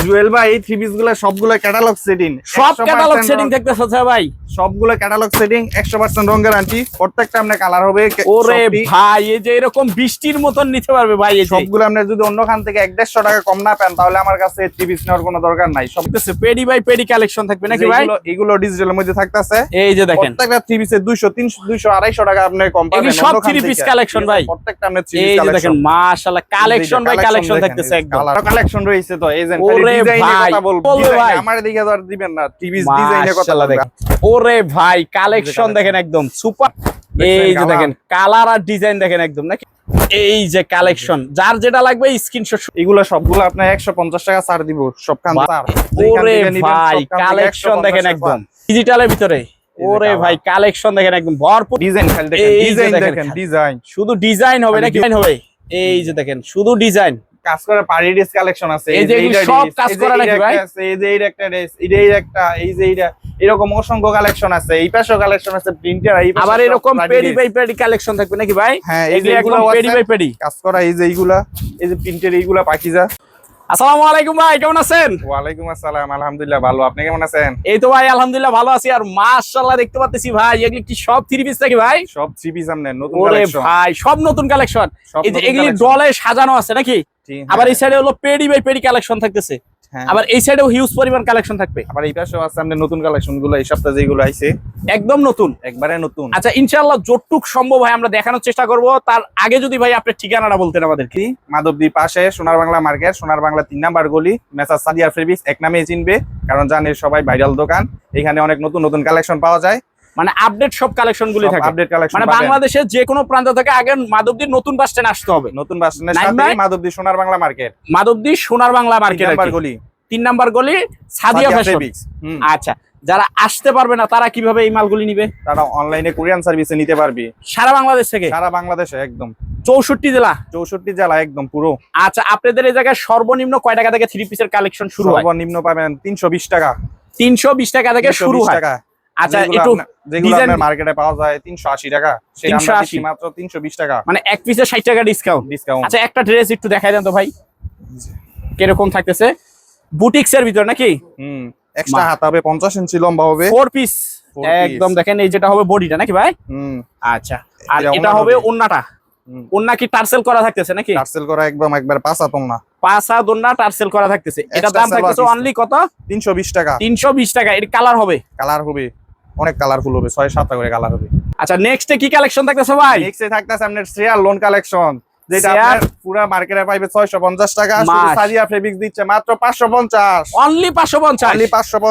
জুয়েল ভাই এই থ্রি পিসগুলা সবগুলো ক্যাটালগ সেটিং সব ক্যাটালগ সেটিং দেখতেছ ভাই। সবগুলো ক্যাটালগ সেটিং একশো পার্সেন্ট রঙ গ্যারান্টি প্রত্যেকটা আপনার কালার হবে ওরে ভাই এই যে এরকম বৃষ্টির মতন নিতে পারবে ভাই সবগুলো আপনার যদি অন্য খান থেকে এক দেড়শো টাকা কম না পান তাহলে আমার কাছে থ্রি পিস নেওয়ার কোনো দরকার নাই। সব কিছু পেডি বাই পেডি কালেকশন থাকবে নাকি ভাই? এগুলো- ডিজিটালের মধ্যে থাকতেছে। এই যে দেখেন। প্রত্যেকটা থ্রি দুইশো তিনশো দুইশো আড়াইশো টাকা আপনি কম পাবেন সব piece থেকে। collection ভাই। প্রত্যেকটা আপনার থ্রি এই পিস যে দেখেন মাশাআল্লাহ কালেকশন বাই কালেকশন থাকতেছে একদম। কালেকশন রয়েছে তো এই যে ওরে ভাই, বলবে। ভাই। আমার দিকে আর দিবেন না টিভি ডিজাইনের কথা দেখেন। ওরে ভাই কালেকশন দেখেন একদম সুপার এই যে দেখেন কালার আর ডিজাইন দেখেন একদম নাকি? এই যে কালেকশন যার যেটা লাগবে স্ক্রিনশট এগুলো সবগুলো আপনার একশো পঞ্চাশ টাকা ছাড় দিব সবখান ওরে ভাই কালেকশন দেখেন একদম। ডিজিটালের ভিতরে। ওরে ভাই কালেকশন দেখেন একদম ভরপুর। ডিজাইন খালি দেখেন ডিজাইন দেখেন। ডিজাইন শুধু ডিজাইন হবে নাকি ডিজাইন হবে? এই যে দেখেন শুধু ডিজাইন কাজ করে পারি ড্রেস কালেকশন আছে এই যে সব কাজ করা নাকি ভাই? এই যে এর একটা ড্রেস এই যে একটা এই যে এইটা এরকম অসংখ্য কালেকশন আছে এই পাশেও কালেকশন আছে প্রিন্টার এই আবার এরকম পেডি বাই পেডি কালেকশন থাকবে নাকি ভাই? হ্যাঁ এই যে এগুলো পেডি বাই পেডি। কাজ করা এই যে এইগুলা এই যে প্রিন্টের এইগুলা পাকিজা। আসসালামু আলাইকুম ভাই কেমন আছেন? ওয়ালাইকুম আসসালাম আলহামদুলিল্লাহ ভালো। আপনি কেমন আছেন? এই তো ভাই আলহামদুলিল্লাহ ভালো আছি। আর মাশাআল্লাহ দেখতে পাচ্ছি ভাই এগুলি কি সব থ্রি পিস নাকি ভাই? সব থ্রি পিস আমনে নতুন কালেকশন ভাই সব নতুন কালেকশন এই যে এগুলি। ডলে সাজানো আছে নাকি? আবার হ্যাঁ, এই সাইডে হলো পেডি বাই পেডি কালেকশন থাকতেছে। আবার এই সাইডেও হিউজ পরিমাণ কালেকশন থাকবে। আবার এই পাশেও আছে আপনার নতুন কালেকশনগুলো এই সপ্তাহে যেগুলো আইছে। একদম নতুন। একবারে নতুন। আচ্ছা ইনশাআল্লাহ যতটুক সম্ভব হয় আমরা দেখানোর চেষ্টা করব। তার আগে যদি ভাই আপনার ঠিকানাটা বলতেন আমাদের কি মাধবদীর পাশে সোনার বাংলা মার্কেট সোনার বাংলা তিন নাম্বার গলি মেসার সাদিয়া ফেব্রিক্স এক নামে চিনবে। কারণ জানে সবাই ভাইরাল দোকান। এখানে অনেক নতুন নতুন কালেকশন পাওয়া যায়। মানে আপডেট সব কালেকশন গুলি থাকে। আপডেট কালেকশন মানে বাংলাদেশের যে কোনো প্রান্ত থেকে আগে মাধবদীর নতুন বাস স্ট্যান্ড আসতে হবে। নতুন বাস স্ট্যান্ডের সাথে মাধবদী সোনার বাংলা মার্কেট মাধবদী সোনার বাংলা মার্কেট গলি। তিন নাম্বার গলি সাদিয়া ফ্যাশন আচ্ছা যারা আসতে পারবে না তারা কীভাবে এই মালগুলি নিবে? তারা অনলাইনে কোরিয়ান সার্ভিসে নিতে পারবে। সারা বাংলাদেশ থেকে? সারা বাংলাদেশে একদম। চৌষট্টি জেলা? চৌষট্টি জেলা একদম পুরো। আচ্ছা আপনাদের এই জায়গায় সর্বনিম্ন কয় টাকা থেকে থ্রি পিসের কালেকশন শুরু হয়? সর্বনিম্ন পাবেন তিনশো বিশ টাকা। তিনশো বিশ টাকা থেকে শুরু হয়। আচ্ছা একটু যেগুলো আপনার মার্কেটে পাওয়া যায় তিনশো আশি টাকা। সেটা আমরা 380 দিচ্ছি মাত্র তিনশো বিশ টাকা। মানে এক পিসে ষাট টাকা ডিসকাউন্ট ডিসকাউন্ট আচ্ছা একটা ড্রেস একটু দেখাই দেন তো ভাই। কীরকম থাকতেছে? বুটিক্স এর ভিতর নাকি? হুম এক্সট্রা হাত হবে পঞ্চাশ ইঞ্চি লম্বা হবে। পিস একদম দেখেন এই যেটা হবে বডিটা নাকি ভাই? হুম। আচ্ছা আর এটা হবে। ওন্নাটা। ওন্না কি টার্সেল করা থাকতেছে নাকি? টার্সেল করা একদম একবার পাঁচ আতম না পাঁচা দোন্না টার্সেল করা থাকতেছে। এটা দাম থাকতেছে অনলি কত? তিনশো বিশ টাকা। তিনশো বিশ টাকা। এর কালার হবে? কালার হবে। অনেক কালারফুল হবে ছয় সাতটা করে কালার হবে। আচ্ছা নেক্সটে কি কালেকশন থাকতেছে ভাই? নেক্সটে থাকতেছে আপনার শ্রেয়ার লোন কালেকশন যেটা Share? আপনার পুরো মার্কেটে পাইবে ছয়শো পঞ্চাশ টাকা শুধু। ফেব্রিক্স দিচ্ছে মাত্র পাঁচশো পঞ্চাশ। অনলি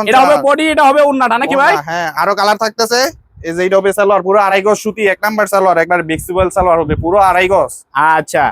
এটা হবে বডি এটা হবে ওন্নাটা নাকি ভাই? হ্যাঁ আরও কালার থাকতেছে। এই যে এইটা হবে সালোয়ার পুরো আড়াই গজ সুতি এক নাম্বার সালোয়ার একবার ফ্লেক্সিবল সালোয়ার হবে পুরো আড়াই গজ। আচ্ছা।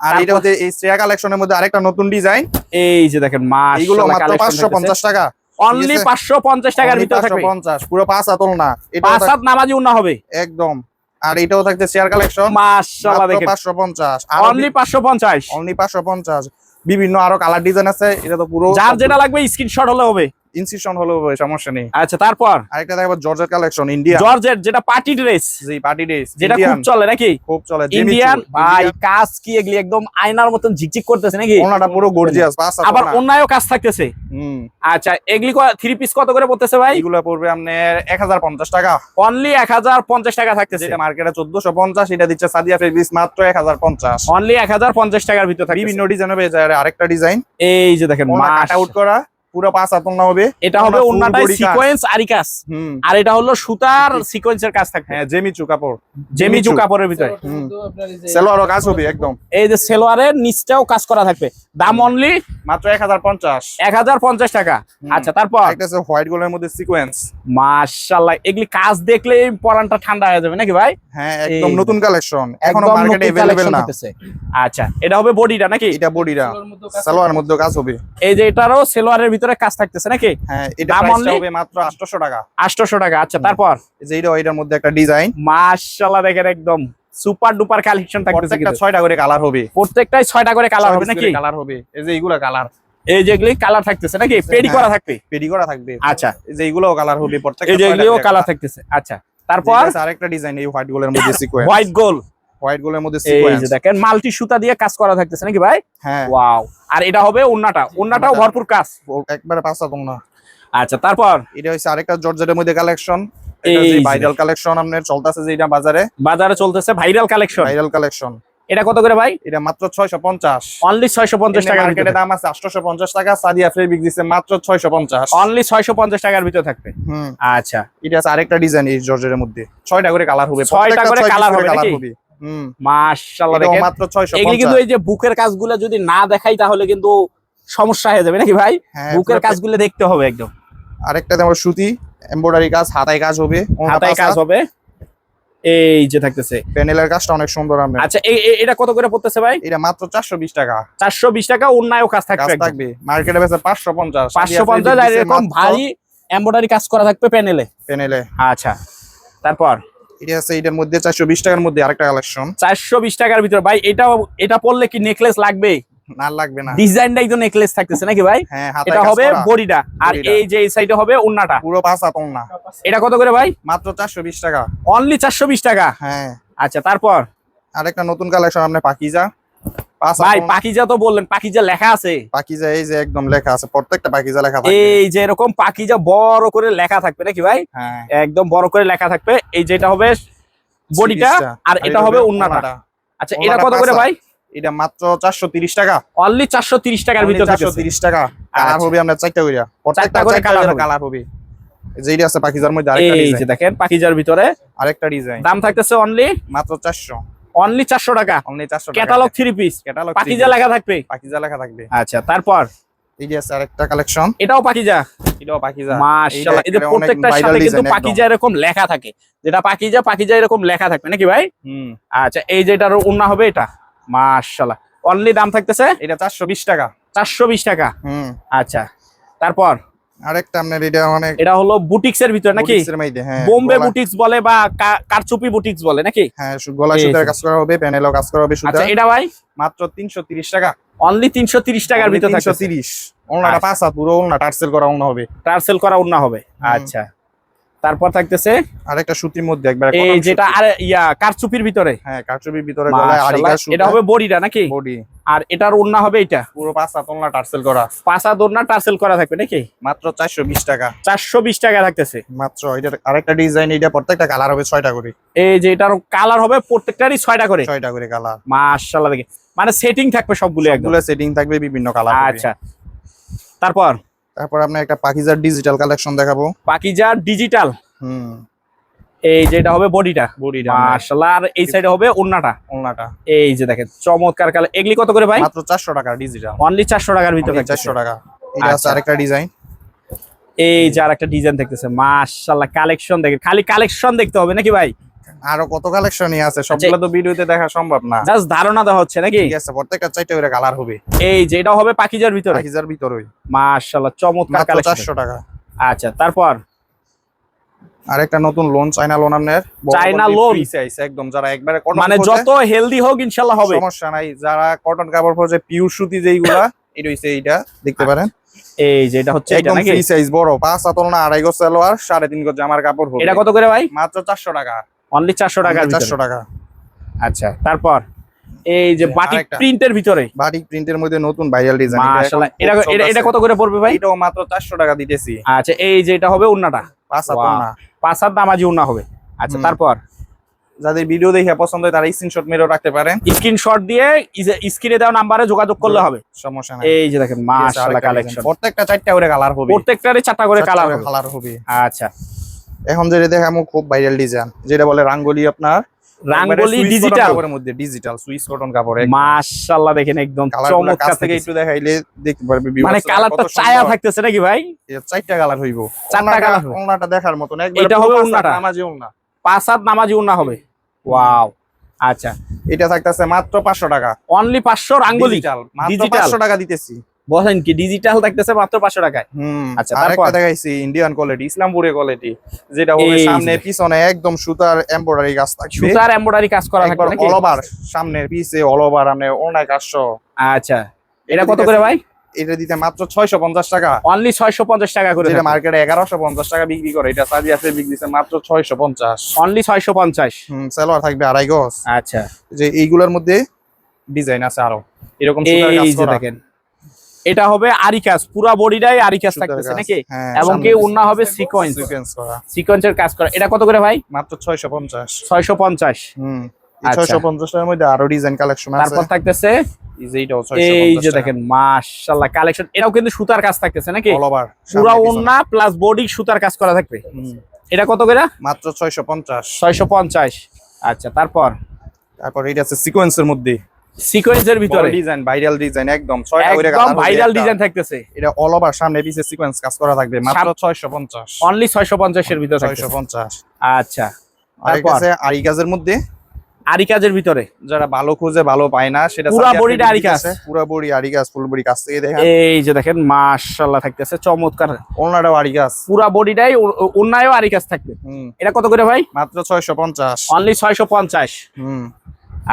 আর এটা হচ্ছে এই শ্রেয়া কালেকশনের মধ্যে আরেকটা নতুন ডিজাইন এই যে দেখেন মাস এইগুলো মাত্র পাঁচশো পঞ্চাশ টাকা। অনলি ঠিক আছে? পাঁচশো পঞ্চাশ টাকার ভিতরে থাকবে। পঞ্চাশ পুরো পাঁচ আতল না। এটা পাঁচ আত নামাজি উন্না হবে। একদম। আর এটাও থাকছে শেয়ার কালেকশন মাশাআল্লাহ দেখেন। পাঁচশো পঞ্চাশ। অনলি পাঁচশো পঞ্চাশ। অনলি পাঁচশো পঞ্চাশ। বিভিন্ন আরও কালার ডিজাইন আছে এটা তো পুরো যার যেটা লাগবে স্ক্রিনশট হলে হবে। ইনসিশন হবে, সমস্যা নেই। আচ্ছা তারপর? আরেকটা দেখব জর্জের কালেকশন ইন্ডিয়া জর্জেট যেটা পার্টি ড্রেস জি পার্টি ডেস যেটা খুব চলে নাকি? খুব চলে ইন্ডিয়ান ভাই কাজ কি এগুলি? একদম আয়নার মতন ঝিকঝিক করতেছে নাকি? ওনাটা পুরো গর্জিয়াস আতল আবার। অন্যায়ও কাজ থাকতেছে। হুম। আচ্ছা এগুলি থ্রি পিস কত করে পড়তেছে ভাই? এগুলো পড়বে আপনার এক হাজার পঞ্চাশ টাকা। অনলি এক হাজার পঞ্চাশ টাকা থাকতেছে। যেটা মার্কেটে চোদ্দশো পঞ্চাশ এটা দিচ্ছে সাদিয়া ফেব্রিক্স মাত্র এক হাজার পঞ্চাশ। অনলি এক হাজার পঞ্চাশ টাকার ভিতর থাকবে বিভিন্ন ডিজাইন হবে এটা আরেকটা ডিজাইন এই যে দেখেন কাট আউট করা পুরো পাঁচ আতল না হবে এটা হবে ওনার full অন্যটাই body কাজ। সিকোয়েন্স আরি কাজ হুম আর এটা হলো সুতার সিকোয়েন্সের কাজ থাকবে হ্যাঁ জেমিচু কাপড় জেমিচু জেমিচু। কাপড়ের ভিতরে হুম সেলোয়ারও কাজ হবে একদম এই যে সেলোয়ারের নিচটাও কাজ করা থাকবে দাম অনলি মাত্র এক হাজার পঞ্চাশ এক হাজার পঞ্চাশ টাকা হুম। আচ্ছা তারপর একটা আছে হোয়াইট গোল্ডের মধ্যে সিকোয়েন্স মাশাল্লাহ এগুলি কাজ দেখলে পরানটা ঠান্ডা হয়ে যাবে নাকি ভাই হ্যাঁ একদম এই নতুন কালেকশন এখনো একদম মার্কেটে নতুন अवेलेबल collection না হতেছে। আচ্ছা এটা হবে বডিটা নাকি এটা বডিটা সালোয়ার মধ্যে কাজ হবে এই যে এটারও সেলোয়ারের ভিতরে কাজ থাকতেছে নাকি? হ্যাঁ এটা হবে মাত্র 800 টাকা। আটশোশো টাকা আচ্ছা তারপর? এই যে এটা এটার মধ্যে একটা ডিজাইন মাশাল্লাহ দেখেন একদম সুপার ডুপার কালেকশন থাকতেছে কিন্তু। ছয়টা করে কালার হবে। প্রত্যেকটাই ছয়টা করে কালার হবে নাকি? কালার হবে। এই যে এইগুলা কালার এই যে এগুলি কালার থাকতেছে নাকি? পেডি। করা থাকবে? পেডি করা থাকবে। আচ্ছা। এই যে এইগুলোও কালার হবে প্রত্যেকটা এই যে এগুলিও কালার থাকতেছে। আচ্ছা তারপর? আরেকটা ডিজাইন এই হোয়াইট গোল্ডের মধ্যে সিকোয়েন্স হোয়াইট গোল হোয়াইট গোলের মধ্যে এই যে দেখেন মাল্টি সুতা দিয়ে কাজ করা থাকতেছে নাকি ভাই? হ্যাঁ। ওয়াও আর এটা হবে ওন্নাটা। ওন্নাটাও ভরপুর কাজ। একবারে পাঁচটা আচ্ছা তারপর? এটা হচ্ছে আরেকটা জর্জেটের মধ্যে কালেকশন যে। ভাইরাল কালেকশন আপনার চলতেছে যেটা বাজারে। বাজারে চলতেছে ভাইরাল কালেকশন ভাইরাল কালেকশন এটা কত করে ভাই? এটা মাত্র ছয়শো পঞ্চাশ। অনলি ছয়শো পঞ্চাশ টাকার মার্কেটে দাম আছে আটশোশো পঞ্চাশ টাকা সাদিয়া ফেব্রিক দিচ্ছে মাত্র ছয়শো পঞ্চাশ। অনলি ছয়শো পঞ্চাশ টাকার ভিতরে থাকবে। হুম। আচ্ছা। এটা আছে আরেকটা ডিজাইন এই জর্জেটের মধ্যে। ছয়টা করে কালার হবে। ছয়টা করে colour হবে। মাশাআল্লাহ এটাও দেখেন। মাত্র এগুলি কিন্তু এই যে বুকের কাজগুলো যদি না দেখাই তাহলে কিন্তু সমস্যা হয়ে যাবে নাকি ভাই? হ্যাঁ, বুকের কাজগুলো দেখতে হবে একদম। আরেকটা সুতি এমব্রয়ডারি কাজ হাতায় কাজ হবে হাতায় কাজ হবে। এই যে থাকতেছে। প্যানেলের কাজটা অনেক সুন্দর আমরা আচ্ছা এটা কত করে পড়তেছে ভাই? এটা মাত্র চারশো বিশ টাকা। চারশো বিশ টাকা অন্যায় কাজ থাকবে থাকবে। মার্কেটে বেচে আর এরকম ভারী এমব্রয়ডারি কাজ করা থাকবে প্যানেলে প্যানেলে আচ্ছা তারপর? এটা আছে এটার মধ্যে টাকার মধ্যে আরেকটা কালেকশন টাকার ভিতরে। ভাই এটা এটা কি নেকলেস লাগবে না লাগবে না। ডিজাইনটাই তো নেকলেস থাকতেছে নাকি ভাই? হ্যাঁ এটা হবে। বডিটা। আর এই যে এই সাইডে হবে পুরো পাঁচ এটা কত করে ভাই? মাত্র চারশো বিশ টাকা। অনলি চারশো বিশ টাকা? হ্যাঁ। আচ্ছা তারপর? আরেকটা নতুন কালেকশন আপনার পাকিজা। ভাই পাকিজা তো বললেন পাকিজা লেখা আছে। পাকিজা এই যে একদম লেখা আছে প্রত্যেকটা পাকিজা লেখা এই যে এরকম পাকিজা বড় করে লেখা থাকবে নাকি ভাই? হ্যাঁ। একদম বড় করে লেখা থাকবে। এই যেটা হবে বডিটা আর এটা হবে উন্নাটা। আচ্ছা এটা ওন্নাটা কত করে ভাই? এটা মাত্র চারশো তিরিশ টাকা। অনলি চারশো তিরিশ টাকার ভিতরে চারশো তিরিশ টাকা। কালার আচ্ছা। হবে আপনার চারটা কইরা। প্রত্যেকটা করে। কালার হবে। যেটা আছে পাকিজার মধ্যে আরেকটা এই যে ডিজাইন দেখেন পাকিজার ভিতরে আরেকটা ডিজাইন দাম থাকতেছে অনলি মাত্র চারশো। অনলি চারশো টাকা। অনলি চারশো catalogue three piece catalogue Pakiza লেখা থাকবে? পাকিজা লেখা থাকবে। আচ্ছা তারপর? এই যে আছে আরেকটা কালেকশন এটাও পাকিজা? এটাও পাকিজা। মাশাআল্লাহ এদের প্রত্যেকটার সাথে কিন্তু পাকিজা এরকম লেখা থাকে। যেটা পাকিজা পাকিজা এরকম লেখা থাকবে। নাকি ভাই? হুম। আচ্ছা এই যে এটার উন্না হবে এটা? মাশাআল্লাহ। অনলি দাম থাকতেছে? এটা চারশো বিশ টাকা। চারশো বিশ টাকা। হুম। আচ্ছা তারপর? আরেকটা আপনার এটা অনেক এটা হলো বুটিক্স এর ভিতরে নাকি? বুটিক্সের হ্যাঁ বোম্বে বুটিক্স বলে বা কারচুপি বুটিক্স বলে নাকি? হ্যাঁ গলা সুতার কাজ করা হবে প্যানেলও কাজ করা হবে আচ্ছা এটা ভাই? মাত্র তিনশো তিরিশ টাকা। অনলি তিনশো তিরিশ টাকার ভিতরে তিনশো থাকতেছে তিরিশ। ওনাটা আচ্ছা। পাঁচ হাত পুরো ওনা টার্সেল করা ওনা হবে। টার্সেল করা হবে। আচ্ছা। তারপর থাকতেছে আরেকটা সুতির মধ্যে একবার এই যেটা আর ইয়া কারচুপির ভিতরে। হ্যাঁ কারচুপির ভিতরে গলায় এটা হবে বডিটা নাকি? বডি। আর এটার উন্না হবে এটা? পুরো পাঁচ হাত ওনা টার্সেল করা। পাঁচা দোরনা টার্সেল করা থাকবে নাকি? মাত্র চারশো বিশ টাকা। চারশো বিশ টাকা থাকতেছে। মাত্র এটার আরেকটা ডিজাইন এটা প্রত্যেকটা কালার হবে ছয়টা করে। এই যে এটার কালার হবে প্রত্যেকটারই ছয়টা করে। ছয়টা করে কালার। মাশাআল্লাহ দেখে। মানে সেটিং থাকবে সবগুলো একদম। সবগুলো সেটিং থাকবে বিভিন্ন কালার আচ্ছা। তারপর? তারপর আপনার একটা পাকিজার ডিজিটাল কালেকশন দেখাবো। পাকিজার ডিজিটাল হুম। এই যে এটা হবে বডিটা? বডিটা মাশাআল্লাহ আর এই সাইডে হবে ওন্নাটা ওনাটা এই যে দেখেন চমৎকার কালার এগুলি কত করে ভাই? মাত্র চারশো টাকা ডিজিটাল অনলি চারশো টাকার ভিতরে থাকতেছে। চারশো টাকা। এটা আছে আচ্ছা। আরেকটা ডিজাইন এই যে আর একটা ডিজাইন দেখতেছে মাশাআল্লাহ কালেকশন দেখে খালি কালেকশন দেখতে হবে নাকি ভাই? আরও কত কালেকশনই আছে? সবগুলো তো ভিডিওতে দেখা সম্ভব না। জাস্ট ধারণা দেওয়া হচ্ছে নাকি? ঠিক আছে প্রত্যেকটা চারটে করে কালার হবে। এই যে এটা হবে পাকিজার ভিতরে? পাকিজার ভিতরে মাশাআল্লাহ চমৎকার কালেকশন চারশো টাকা। আচ্ছা তারপর? আরেকটা নতুন লোন চাইনা লোন আপনার। loan? সাইজ একদম যারা একবারে মানে যত হেলদি হোক ইনশাল্লাহ হবে। সমস্যা নাই। যারা কটন কাপড় খোঁজে পিওর সুতি যেইগুলা এটা হইছে এইটা দেখতে পারেন। এই যে এটা হচ্ছে এটা নাকি? ফ্রি সাইজ বড়। পাঁচ হাতল না আড়াই গজ সালোয়ার সাড়ে তিন গজ জামার কাপড় হবে। এটা কত করে ভাই? মাত্র চারশো টাকা। অনলি চারশো টাকার চারশো টাকা। আচ্ছা তারপর এই যে বাটিক প্রিন্টের ভিতরে? বাটিক প্রিন্টের মধ্যে নতুন ভাইরাল ডিজাইন মাশাআল্লাহ এটা এটা কত করে পড়বে ভাই? এটাও মাত্র চারশো টাকা দিতেছি। আচ্ছা এই যে এটা হবে উন্নাটা? পাঁচ হাতল Wow. না পাঁচ দামাজি উন্না হবে। আচ্ছা তারপর? যাদের ভিডিও দেখে পছন্দ হয় তারা স্ক্রিনশট মেরেও রাখতে পারেন। স্ক্রিনশট দিয়ে স্ক্রিনে দেওয়া নাম্বারে যোগাযোগ করলে হবে। সমস্যা নাই। এই যে দেখেন মাশাআল্লাহ কালেকশন প্রত্যেকটা চারটা করে কালার হবে। প্রত্যেকটারই চারটা করে কালার কালার হবে। আচ্ছা। এখন যেটা দেখামো খুব ভাইরাল ডিজাইন যেটা বলে রাঙ্গলি আপনার রাঙ্গলি ডিজিটাল কাপড়ের মধ্যে ডিজিটাল সুইস কটন কাপড় মাশাআল্লাহ দেখেন একদম চমৎকার থেকে থেকে একটু দেখাইলে দেখতে পারবে মানে কালারটা ছায়া থাকতেছে নাকি ভাই? চারটা কালার হইব। চারটা হবে। ওনাটা দেখার এটা হবে? নামাজি পাঁচ হাত নামাজি উন্না হবে। ওয়াও। আচ্ছা। এটা থাকতেছে মাত্র পাঁচশো টাকা। অনলি পাঁচশো রাঙ্গুলি। ডিজিটাল মাত্র টাকা দিতেছি। বলেন কি ডিজিটাল থাকতেছে মাত্র পাঁচশো টাকায়। হুম আচ্ছা, তারপর? দেখাইছি ইন্ডিয়ান কোয়ালিটি ইসলামপুরের কোয়ালিটি যেটা হবে সামনে পিছনে একদম সুতার এমব্রয়ডারি কাজ থাকবে। সুতার এমব্রয়ডারি কাজ করা থাকবে নাকি? অল ওভার সামনের পিছে অল ওভার আপনি কাজ আচ্ছা এটা কত করে ভাই? এটা দিতে মাত্র ছয়শো পঞ্চাশ টাকা। অনলি ছয়শো পঞ্চাশ টাকা করে যেটা মার্কেটে এগারোশো পঞ্চাশ টাকা বিক্রি করে এটা সাদিয়া ফেব্রিক দিচ্ছে মাত্র ছয়শো পঞ্চাশ। অনলি ছয়শো পঞ্চাশ? হম সালোয়ার থাকবে আড়াই গজ। আচ্ছা। যে এইগুলোর মধ্যে ডিজাইন আছে আরও। এরকম সুতার কাজ করা। দেখেন এটা হবে আরিকাস পুরা বডিটাই আরিকাস সুতার থাকতেছে নাকি? হ্যাঁ, এবং কি উন্না হবে সিকোয়েন্স সিকোয়েন্স করা। সিকোয়েন্সের কাজ করা। এটা কত করে ভাই? মাত্র ছয়শো পঞ্চাশ। ছয়শো পঞ্চাশ। হম। আচ্ছা। মধ্যে আরও ডিজাইন কালেকশন আছে। তারপর থাকতেছে এই যে দেখেন মাশাল্লাহ কালেকশন এটাও কিন্তু সুতার কাজ থাকতেছে নাকি? পুরা ওন্না প্লাস বডি সুতার কাজ করা থাকবে। এটা কত করে? মাত্র ছয়শো পঞ্চাশ। ছয়শো পঞ্চাশ। আচ্ছা তারপর? তারপর এটা আছে সিকোয়েন্সের মধ্যে। সিকোয়েন্সের ভিতরে। ডিজাইন ভাইরাল ডিজাইন একদম। ছয়টা করে একদম ভাইরাল ডিজাইন থাকতেছে। এটা অল ওভার সামনে পিছে সিকোয়েন্স কাজ করা থাকবে মাত্র ছয়শো পঞ্চাশ। অনলি ছয়শো পঞ্চাশের ভিতরে থাকতেছে। পঞ্চাশ। আচ্ছা আর? আছে আরি কাজের মধ্যে? আরি কাজের ভিতরে? যারা ভালো খুঁজে ভালো পায় না সেটা পুরা বডিটা আরি কাজ। আছে, পুরা বডি আরি কাজ ফুল বডি কাজ থেকে দেখেন এই যে দেখেন মাশাল্লাহ থাকতেছে চমৎকার। ওনারাও আরি কাজ পুরা বডিটাই অন্যায়ও আরি কাজ থাকবে। এটা কত করে ভাই? মাত্র ছয়শো পঞ্চাশ। অনলি ছয়শো পঞ্চাশ। হুম।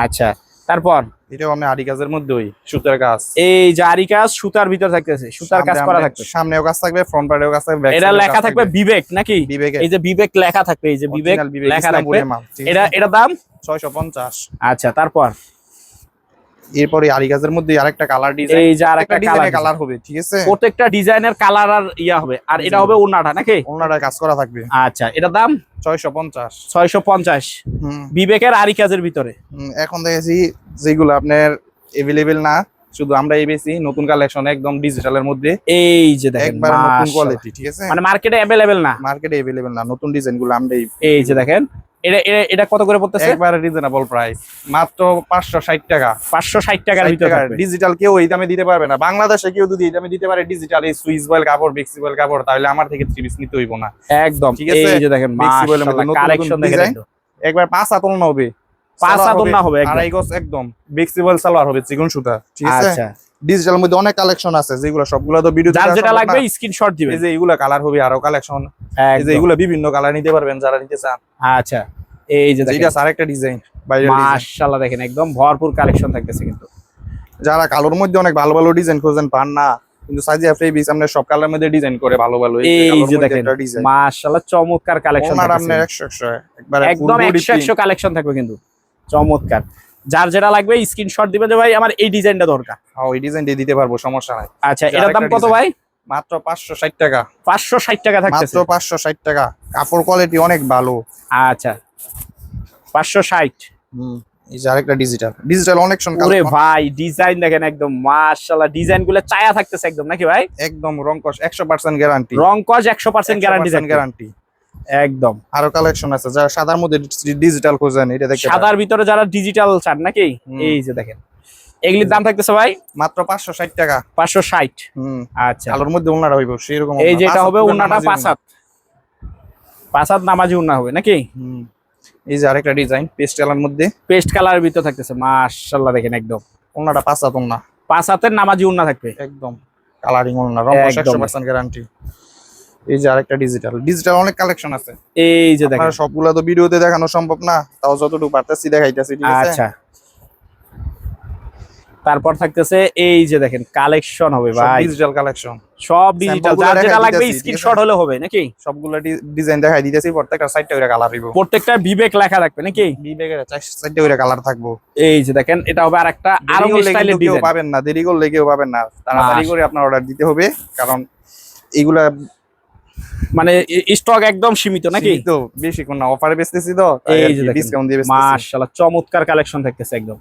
আচ্ছা। তারপর? এটাও আমি আরি কাজের মধ্যেই সুতার কাজ এই যে আরি কাজ সুতার ভিতরে থাকতেছে সুতার কাজ করা থাকবে সামনেও কাজ থাকবে ফ্রন্ট পার্টেও কাজ থাকবে এটা লেখা থাকবে বিবেক নাকি? এই যে বিবেক লেখা থাকবে এই যে বিবেক লেখা থাকবে। এটা এটা দাম? ছয়শো পঞ্চাশ। আচ্ছা তারপর? এরপরে আরি মধ্যে আরেকটা কালার ডিজাইন এই যে আরেকটা কালার কালার হবে ঠিক আছে? প্রত্যেকটা ডিজাইনের কালার আর ইয়া হবে। আর এটা হবে ওন্নাটা নাকি? ওনারা কাজ করা থাকবে। আচ্ছা এটা দাম? ছয়শো পঞ্চাশ। ছয়শো পঞ্চাশ। হুম। বিবেকের আরি কাজের ভিতরে। হুম, এখন দেখেছি যেগুলো আপনার এভেলেবেল না শুধু আমরাই বেশি নতুন কালেকশন একদম ডিজিটালের মধ্যে। এই যে দেখেন একবার নতুন কোয়ালিটি ঠিক আছে? মানে মার্কেটে অ্যাভেলেবেল না? মার্কেটে এভেলেবেল না নতুন ডিজাইনগুলো আমরাই এই যে দেখেন এটা এটা- কত করে পড়তেছে? একবারে রিজনেবল প্রাইস মাত্র পাঁচশো ষাট টাকা। টাকার ভিতরে ডিজিটাল কেউ এই দামে দিতে পারবে না। বাংলাদেশে কেউ যদি এই দামে দিতে পারে ডিজিটাল এই সুইচ বয়েল কাপড় বয়েল কাপড় তাহলে আমার থেকে পিস নিতে হইব না। একদম। ঠিক আছে? এই যে দেখেন Mixi বলে মধ্যে নতুন নতুন কালেকশন দেখেন একবার পাঁচ না হবে। পাঁচ ওড়না হবে। আড়াই গজ একদম। সালোয়ার হবে চিকন সুতা। ঠিক আছে? আচ্ছা। ডিজিটাল মধ্যে অনেক কালেকশন আছে যেগুলো সবগুলো তো ভিডিও যার যেটা লাগবে স্ক্রিনশট দিবেন। এই যে এগুলা কালার হবে আরও কালেকশন এই যে এগুলো বিভিন্ন কালার নিতে পারবেন যারা নিতে চান। আচ্ছা এই যে এটা আরেকটা ডিজাইন বাইরের মাশাআল্লাহ দেখেন একদম ভরপুর কালেকশন থাকতেছে কিন্তু। যারা কালোর মধ্যে অনেক ভালো ভালো ডিজাইন খোঁজেন পান না কিন্তু সাজিয়া ফেব্রিক আমরা সব কালার মধ্যে ডিজাইন করে ভালো ভালো এই যে দেখেন মাশাআল্লাহ চমৎকার কালেকশন আপনার একশো একশো একবার একদম একশো একশো কালেকশন থাকবে কিন্তু। চমৎকার। যার যেটা লাগবে স্ক্রিনশট দিবে যে ভাই আমার এই ডিজাইনটা দরকার। হ্যাঁ ওই ডিজাইন দিয়ে দিতে পারব সমস্যা নাই। আচ্ছা যে এটার দাম কত ভাই? মাত্র পাঁচশো ষাট টাকা। পাঁচশো ষাট টাকা থাকতেছে। মাত্র পাঁচশো ষাট টাকা। কাপড় কোয়ালিটি অনেক ভালো। আচ্ছা পাঁচশো ষাট। এই যে আরেকটা ডিজিটাল ডিজিটাল অনেক ওরে ভাই ডিজাইন দেখেন একদম মাশাআল্লাহ ডিজাইনগুলো চায়া থাকতেছে একদম নাকি ভাই? একদম রংকশ একশো পার্সেন্ট গ্যারান্টি রং কজ একশো পার্সেন্ট গ্যারান্টি গ্যারান্টি একদম। আরও কালেকশন আছে যারা সাদার মধ্যে ডিজিটাল খোঁজেন এটা দেখতে সাদার ভিতরে যারা ডিজিটাল চান নাকি? এই যে দেখেন। এগুলির দাম থাকতেছে ভাই? মাত্র পাঁচশো ষাট টাকা। পাঁচশো ষাট। হুম। আচ্ছা। আলোর মধ্যে ওনারা হইব সেরকম এই যেটা হবে উন্নাটা নামাজি পাঁচ ওড়না। হাত। পাঁচ হাত নামাজি উন্না হবে নাকি? হুম। এই যে আরেকটা ডিজাইন পেস্ট কালার মধ্যে। পেস্ট কালারের ভিতরে থাকতেছে মাশাআল্লাহ দেখেন একদম। ওনাটা পাঁচ হাত ওড়না। পাঁচ হাতের নামাজি উন্না থাকবে। একদম। কালারিং ওড়না রং একদম। একশো পার্সেন্ট গ্যারান্টি এই যে আরেকটা ডিজিটাল ডিজিটাল অনেক কালেকশন আছে। এই যে দেখেন। সবগুলা তো ভিডিওতে দেখানো সম্ভব না তাও যতটুকু পারতেছি দেখাইতেছি ঠিক আছে? আচ্ছা। তারপর থাকতেছে এই যে দেখেন কালেকশন হবে ভাই। ডিজিটাল কালেকশন সব ডিজিটাল যার যেটা লাগবে স্ক্রিনশট হলে হবে নাকি? সবগুলা ডিজাইন দেখাই দিতেছি প্রত্যেকটা সাইডটা করে কালার হইব। প্রত্যেকটা বিবেক লেখা থাকবে নাকি? বিবেকের সাইডটা করে কালার থাকব। এই যে দেখেন এটা হবে আর একটা আরও দেরি স্টাইলের ডিজাইন পাবেন না দেরি করলে কেউ পাবেন না। তাড়াতাড়ি। করে আপনার অর্ডার দিতে হবে কারণ এইগুলা মানে স্টক একদম সীমিত নাকি? তো বেশি কোন না অফারে বেচতেছি তো এই যে ডিসকাউন্ট দিয়ে মাশাআল্লাহ চমৎকার কালেকশন থাকতেছে একদম।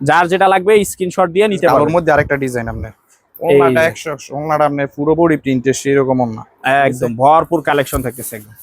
যার যেটা লাগবে স্ক্রিনশট দিয়ে নিতে পারো ওর মধ্যে আরেকটা ডিজাইন আপনার। ওনাটা যে। একশো একশো ওনাটা আপনার পুরো বডি প্রিন্টের সেরকম না একদম ভরপুর কালেকশন থাকতেছে একদম।